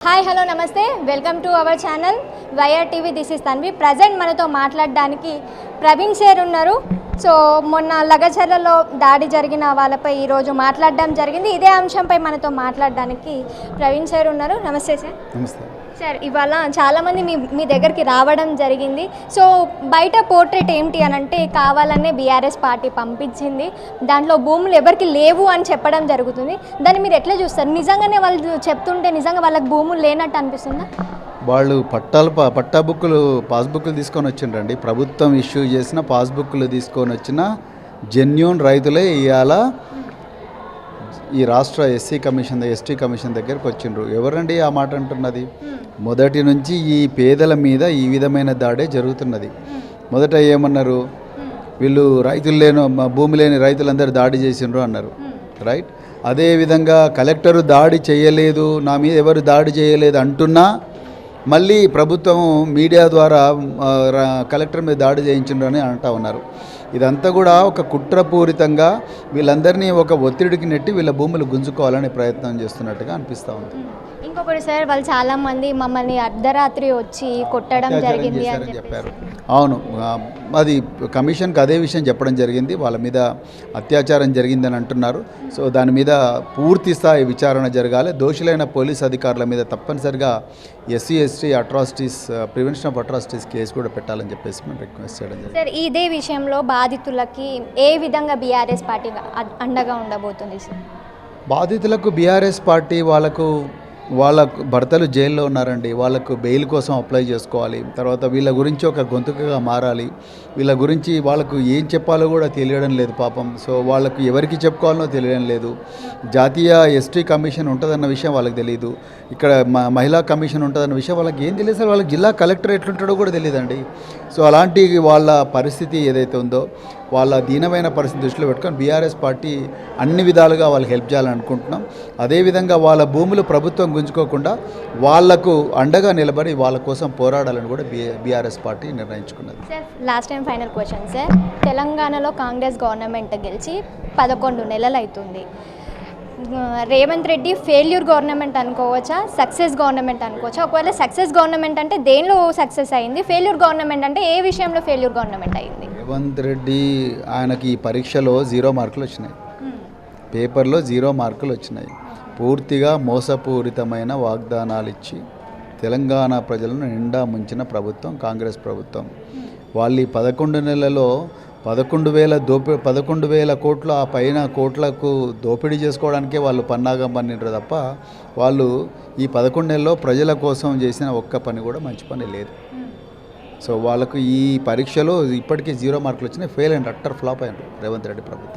Hi hello namaste. Welcome to our channel YR TV this is Tanvi present మనతో మాట్లాడడానికి Praveen sir ఉన్నారు. So మొన్న లగచర్లలో దాడి జరిగిన వాళ్ళపై ఈరోజు మాట్లాడడం జరిగింది. ఇదే అంశంపై మనతో మాట్లాడడానికి ప్రవీణ్ సార్ ఉన్నారు. నమస్తే సార్. నమస్తే. సార్ ఇవాళ చాలామంది మీ మీ దగ్గరికి రావడం జరిగింది. సో బయట పోర్ట్రేట్ ఏంటి అని అంటే కావాలనే బీఆర్ఎస్ పార్టీ పంపించింది. దాంట్లో భూములు ఎవరికి లేవు అని చెప్పడం జరుగుతుంది. దాన్ని మీరు ఎట్లా చూస్తారు? నిజంగానే వాళ్ళు చెప్తుంటే నిజంగా వాళ్ళకి భూములు లేనట్టు అనిపిస్తుందా? వాళ్ళు పట్టాలు ప- పట్టా బుక్కులు పాస్బుక్లు తీసుకొని వచ్చిండ్రండి. ప్రభుత్వం ఇష్యూ చేసిన పాస్బుక్లు తీసుకొని వచ్చిన జెన్యూన్ రైతులే ఇవాళ ఈ రాష్ట్ర ఎస్సీ కమిషన్ ఎస్టీ కమిషన్ దగ్గరకు వచ్చిండ్రు. ఎవరండి ఆ మాట అంటున్నది? మొదటి నుంచి ఈ పేదల మీద ఈ విధమైన దాడే జరుగుతున్నది. మొదట ఏమన్నారు? వీళ్ళు రైతులు లేను మ- భూమి లేని రైతులందరూ దాడి చేసిండ్రు అన్నారు. రైట్? అదేవిధంగా కలెక్టరు దాడి చేయలేదు నా మీద ఎవరు దాడి చేయలేదు అంటున్నా మళ్ళీ ప్రభుత్వం మీడియా ద్వారా కలెక్టర్ మీద దాడి చేయించిండ్రు అని అంటా ఉన్నారు. ఇదంతా కూడా ఒక కుట్రపూరితంగా వీళ్ళందరినీ ఒక ఒత్తిడికి నెట్టి వీళ్ళ భూములు గుంజుకోవాలనే ప్రయత్నం చేస్తున్నట్టుగా అనిపిస్తూ ఉంది. ఇంకొకటి సార్ వాళ్ళు చాలా మంది మమ్మల్ని అర్ధరాత్రి వచ్చి కొట్టడం జరిగింది అని చెప్పారు. అవును అది కమిషన్కి అదే విషయం చెప్పడం జరిగింది. వాళ్ళ మీద అత్యాచారం జరిగిందని అంటున్నారు. సో దాని మీద పూర్తి స్థాయి విచారణ జరగాలి. దోషులైన పోలీస్ అధికారుల మీద తప్పనిసరిగా SC ST atrocities prevention of atrocities case కూడా పెట్టాలని చెప్పేసి మేము రిక్వెస్ట్ చేయడం జరిగింది. సార్ ఇదే విషయంలో బాధితులకి ఏ విధంగా బీఆర్ఎస్ పార్టీ అండగా ఉండబోతుంది సార్ బాధితులకు బీఆర్ఎస్ పార్టీ వాళ్ళకు వాళ్ళ భర్తలు జైల్లో ఉన్నారండి. వాళ్ళకు బెయిల్ కోసం అప్లై చేసుకోవాలి. తర్వాత వీళ్ళ గురించి ఒక గొంతుకగా మారాలి. వీళ్ళ గురించి వాళ్ళకు ఏం చెప్పాలో కూడా తెలియడం లేదు పాపం. సో వాళ్ళకు ఎవరికి చెప్పుకోవాలనో తెలియడం లేదు. జాతీయ ఎస్టీ కమిషన్ ఉంటుందన్న విషయం వాళ్ళకి తెలియదు ఇక్కడ మ- మహిళా కమిషన్ ఉంటుందన్న విషయం వాళ్ళకి ఏం తెలియదు వాళ్ళకి జిల్లా కలెక్టర్ ఎట్లుంటాడో కూడా తెలియదండి. సో అలాంటి వాళ్ళ పరిస్థితి ఏదైతే ఉందో వాళ్ళ దీనమైన పరిస్థితి దృష్టిలో పెట్టుకొని బీఆర్ఎస్ పార్టీ అన్ని విధాలుగా వాళ్ళకి హెల్ప్ చేయాలనుకుంటున్నాం అదేవిధంగా వాళ్ళ భూములు ప్రభుత్వం గుంజుకోకుండా వాళ్ళకు అండగా నిలబడి వాళ్ళ కోసం పోరాడాలని కూడా BRS party నిర్ణయించుకున్నది. Sir last time final question sir తెలంగాణలో కాంగ్రెస్ గవర్నమెంట్ గెలిచి పదకొండు నెలలు అవుతుంది రేవంత్ రెడ్డి ఫెయిల్యూర్ గవర్నమెంట్ అనుకోవచ్చా? సక్సెస్ గవర్నమెంట్ అనుకోవచ్చా? ఒకవేళ సక్సెస్ గవర్నమెంట్ అంటే దేనిలో సక్సెస్ అయింది? ఫెయిల్యూర్ గవర్నమెంట్ అంటే ఏ విషయంలో ఫెయిల్యూర్ గవర్నమెంట్ అయింది? రేవంత్ రెడ్డి ఆయనకి ఈ పరీక్షలో జీరో మార్కులు వచ్చినాయి. పేపర్లో జీరో మార్కులు వచ్చినాయి. పూర్తిగా మోసపూరితమైన వాగ్దానాలు ఇచ్చి తెలంగాణ ప్రజలను నిండా ముంచిన ప్రభుత్వం కాంగ్రెస్ ప్రభుత్వం. వాళ్ళు ఈ పదకొండు నెలలో పదకొండు వేల దోపి పదకొండు వేల కోట్లు ఆ పైన కోట్లకు దోపిడీ చేసుకోవడానికే వాళ్ళు పన్నాగం పన్నిండ్రు తప్ప వాళ్ళు ఈ పదకొండు నెలలో ప్రజల కోసం చేసిన ఒక్క పని కూడా మంచి పని లేదు. సో వాళ్ళకు ఈ పరీక్షలో ఇప్పటికీ జీరో మార్కులు వచ్చినాయి ఫెయిల్ అండ్ అట్టర్ ఫ్లాప్ అయ్యారు రేవంత్ రెడ్డి ప్రభుత్వం.